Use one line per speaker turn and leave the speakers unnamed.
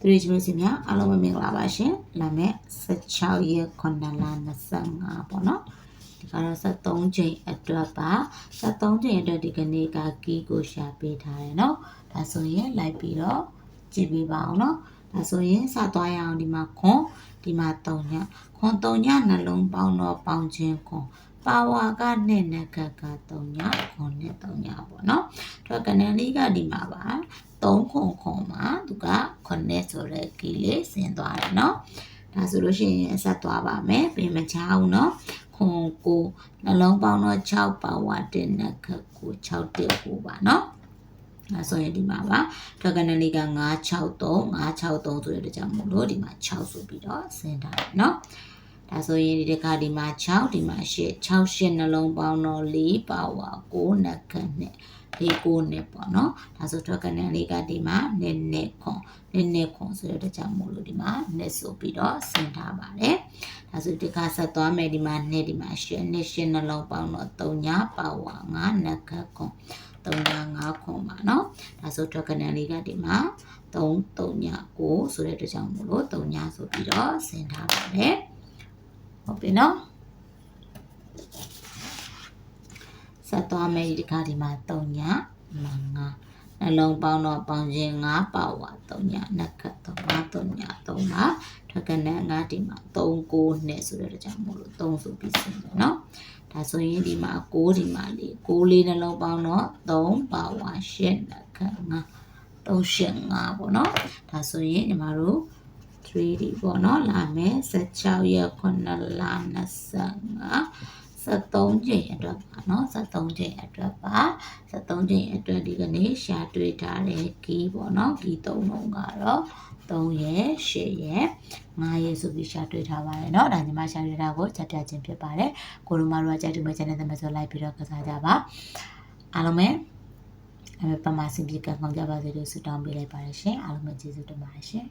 သူတို့ချင်းစီများအားလုံးပဲမင်္ဂလာပါရှင်လာမယ့်16ရက်9လ25ပေါ့နော်ဒီကတော့73ချိန်အတွက်ပါ73ချိန်အတွက်ဒီကနေ့ကကီးကိုရှာပေးထားတယ်နော်ဒါဆိုရင်လိုက်ပြီးတော့ကြည့်ပေးပါအောင်နော်ဒါဆိုရင်စသွားရအောင်ဒီမှာခွန်ဒီမှာ3ညခွန်3ညနှလုံးပေါင်းတော့ပေါင်းခြင်းခွန်ပါဝါကနဲ့နကက3ညခွန်နဲ့3ညပေါ့နော်တော့ကနေလေးကဒီမှာပါ3ခွန်ခွန်မှာသူ က9ဆိုတဲ့ကီလေးဆင်းသွားတယ်နော်ဒါဆိုလို့ရှိရင်ဆက်သွားပါမယ်ပြင်မချအောင်နော်ခွန်ကိုနှလုံးပေါင်းတော့6ပါဝါတင်နကကို6တက်ကိုပါနော်အဲဆိုရင်ဒီမှာပါထက်ကနလေးက963 963ဆိုတဲ့အတွက်ကြောင့်မို့လို့ဒီမှာ6ဆိုပြီးတော့ဆင်းထားတယ်နော် ဒါဆိုရင်ဒီတစ်ခါဒီမှာ6ဒီမှာ8 6 8နှလုံးပေါင်းတော့4ပါဝါ9နကနဲ့လေးကိုနဲ့ပေါ့နော်ဒါဆိုထွက်ကနန်လေးကဒီမှာနည်းနည်းခွန်နည်းနည်းခွန်ဆိုတဲ့အတွက်ကြောင့်မို့လို့ဒီမှာနည်းဆိုပြီးတော့ဆင်းထားပါတယ်ဒါဆိုဒီကဆက်သွားမယ်ဒီမှာနှစ်ဒီမှာရှင်းနှစ်ရှင်းနှလုံးပေါင်းတော့3ညပါဝါ9နကခွန်3ည5ခွန်ပါနော်ဒါဆိုထွက်ကနန်လေးကဒီမှာ3 3ည9ဆိုတဲ့အတွက်ကြောင့်မို့လို့3ညဆိုပြီးတော့ဆင်းထားပါတယ် ဟုတ်ပြီနော်ဆက်သွားမယ်ဒီတစ်ခါဒီမှာ3ည5နှလုံးပေါင်းတော့ပေါင်းခြင်း5ပါဝါ3ညနက်ခတ်3 5 3ည3ပါထက်ကနန်း5ဒီမှာ3 9နဲ့ဆိုတဲ့ကြောင့်မို့လို့3ဆိုပြီးစင်တယ်နော်ဒါဆိုရင်ဒီမှာ6ဒီမှာလေး6လေးနှလုံးပေါင်းတော့3ပါဝါ8နက်ခတ်5 3ရှင်း5ပေါ့နော်ဒါဆိုရင်ညီမတို့ 3D ပေါ့နော်လာမယ်16ရက်9လ25 73ချိန်အတွက်ပါเนาะ73ချိန်အတွက်ပါ73ချိန်အတွက်ဒီကနေ့ရှာတွေ့ထားတဲ့ကီးပေါ့เนาะကီး၃လုံးကတော့3ရက်8ရက်5ရက်ဆိုပြီးရှာတွေ့ထားပါတယ်เนาะဒါညီမရှာတွေ့တာကိုချက်ပြခြင်းဖြစ်ပါတယ်ကိုလိုမတို့ကကြိုက်တူမဲ့ channel သမဆိုလိုက်ပြီးတော့ကစားကြပါအားလုံးပဲအမေပမာစင်ပြေကံကောင်းကြပါစေလို့ဆုတောင်းပေးလိုက်ပါတယ်ရှင်အားလုံးပဲကျေးဇူးတင်ပါတယ်ရှင်